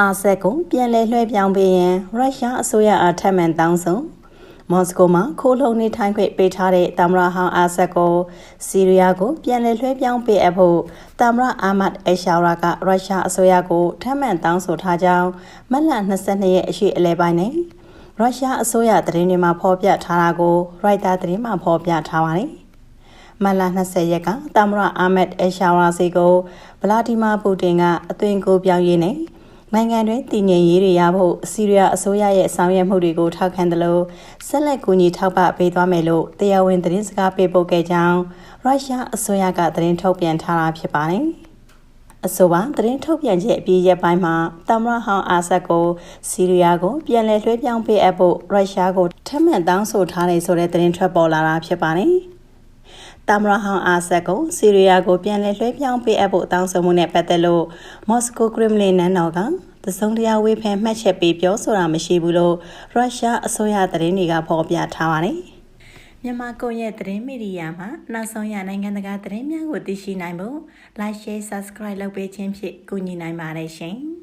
အာဆက်ကိုပြန်လည်လွှဲပြောင်းပေးရန်ရုရှားအစိုးရအားထပ်မံတောင်းဆိုမော်စကိုမှာခိုးလုံနေထိုင်ခွင့်ပေးထားတဲ့တမရဟောင်းအာဆက်ကိုစီးရီးယားကိုပြန်လည်လွှဲပြောင်းပေးအပ်ဖို့တမရအာမတ်အရှာရာကရုရှားအစိုးရကိုထပ်မံတောင်းဆိုထားကြောင်းမတ်လ22ရက်အရှိအလဲပိုင်းနဲ့ရုရှားအစိုးရသတင်းတွေမှာဖော်ပြထားတာကိုရိုက်တာသတင်းမှာဖော်ပြထားပါတယ်။မလ20ရက်ကတမရအာမတ်အရှာရာစီကိုဗလာဒီမာပူတင်ကအသွင်ကိုပြောင်းရင်းနဲ့ နိုင်ငံတွင်တည်ငြိမ်ရေးတွေရဖို့စီးရီးယားအစိုးရရဲ့ဆောင်ရွက်မှုတွေကိုထောက်ခံတယ်လို့ဆက်လက်ကူညီထောက်ပံ့ပေးသွားမယ်လို့တရားဝင်သတင်းစကားပေးပို့ခဲ့ကြောင်းရုရှားအစိုးရကသတင်းထုတ်ပြန်ထားတာဖြစ်ပါတယ်။အဆိုပါသတင်းထုတ်ပြန်ချက်အပြီးရက်ပိုင်းမှာတမရဟောင်းအာဆတ်ကိုစီးရီးယားကိုပြန်လည်လွှဲပြောင်းပေးအပ်ဖို့ရုရှားကိုထပ်မံတောင်းဆိုထားတယ်ဆိုတဲ့သတင်းထွက်ပေါ်လာတာဖြစ်ပါတယ်။ တမရဟောင်းအာဆတ်ကိုစီးရီးယားကိုပြန်လည်လွှဲပြောင်းပေးအပ်ဖို့တောင်းဆိုမှုနဲ့ပတ်သက်လို့မော်စကိုကရမလင်နန်းတော်ကတစုံတရာဝေဖန်မှတ်ချက်ပေးပြောဆိုတာမရှိဘူးလို့ရုရှားအစိုးရသတင်းတွေကဖော်ပြထားပါတယ်။မြန်မာကွန်ရက်သတင်းမီဒီယာမှာနောက်ဆုံးရနိုင်ငံတကာသတင်းများကိုသိရှိနိုင်ဖို့ Like Share Subscribe လုပ်ပေးခြင်းဖြင့်ကူညီနိုင်ပါတယ်ရှင်။